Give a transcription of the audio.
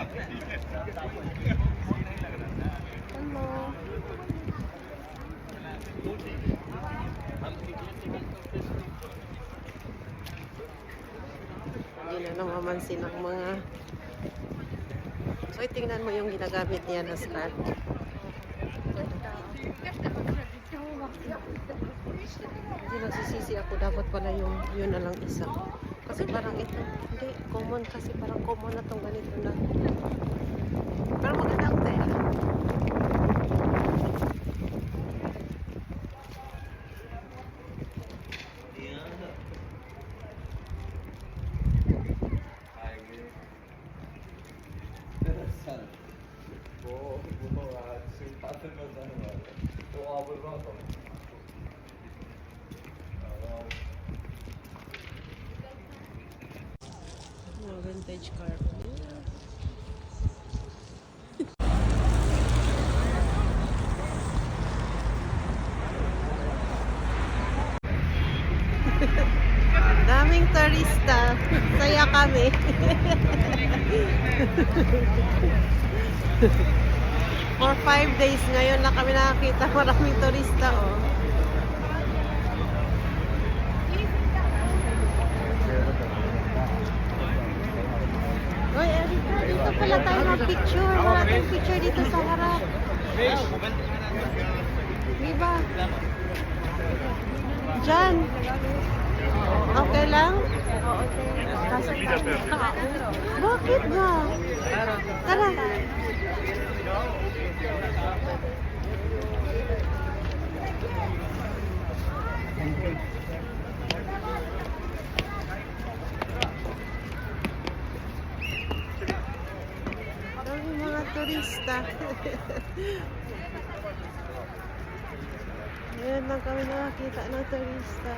Hello. Yun na namamansin ang mga So, tingnan mo yung ginagamit niya na scarf. Hindi nagsisisi ako. Dapat pala yung yun na lang isa. kasi parang ito hindi common kasi parang common na tong ganito na parang maganda ang tela Oh, bu da var. Şimdi tatlı kazanı var. tuh abu-abu. Mga vintage car. Daming turista. Saya kami. For five days ngayon lang kami nakakita maraming turista. Oh. Dito pala tayo mag-picture. Wala tayong picture dito sa harap. Di ba? Diyan. Okay lang? Bakit ba? Tara. Turista. Ngayon lang kami nakakita ng turista.